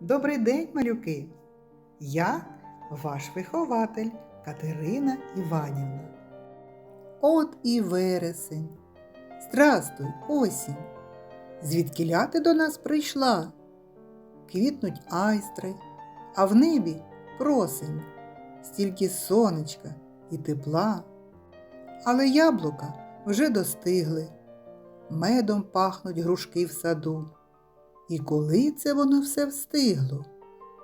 Добрий день, малюки! Я ваш вихователь Катерина Іванівна. От і вересень. Здрастуй, осінь. Звідкіля ти до нас прийшла? Квітнуть айстри, а в небі просень, стільки сонечка і тепла. Але яблука вже достигли, медом пахнуть грушки в саду. І коли це воно все встигло?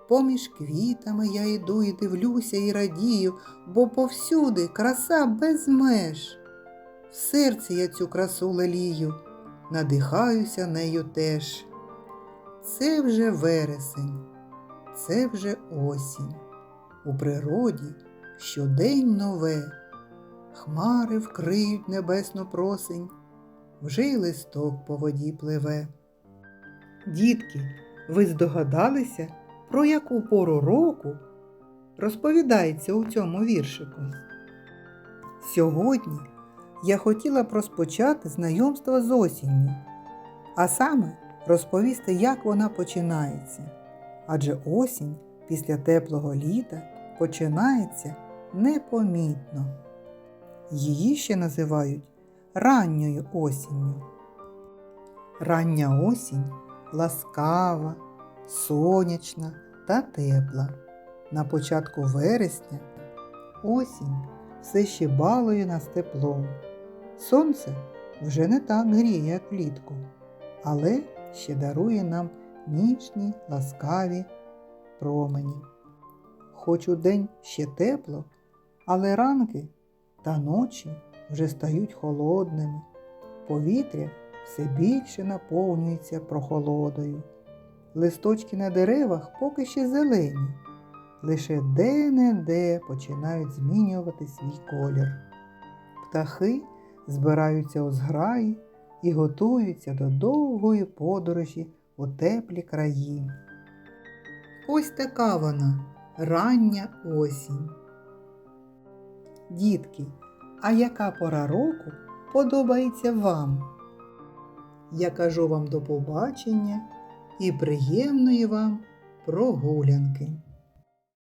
Поміж квітами я йду і дивлюся і радію, бо повсюди краса без меж. В серці я цю красу лелію, надихаюся нею теж. Це вже вересень, це вже осінь. У природі щодень нове, хмари вкриють небесну просень, вже й листок по воді пливе. Дітки, ви здогадалися, про яку пору року розповідається у цьому віршику? Сьогодні я хотіла б розпочати знайомство з осінню, а саме розповісти, як вона починається. Адже осінь після теплого літа починається непомітно. Її ще називають ранньою осінню. Рання осінь ласкава, сонячна та тепла. На початку вересня осінь все ще балує нас теплом. Сонце вже не так гріє, як влітку, але ще дарує нам ніжні ласкаві промені. Хоч у день ще тепло, але ранки та ночі вже стають холодними. Повітря все більше наповнюється прохолодою. Листочки на деревах поки ще зелені, лише де-не-де починають змінювати свій колір. Птахи збираються у зграї і готуються до довгої подорожі у теплі краї. Ось така вона рання осінь. Дітки, а яка пора року подобається вам? Я кажу вам до побачення і приємної вам прогулянки.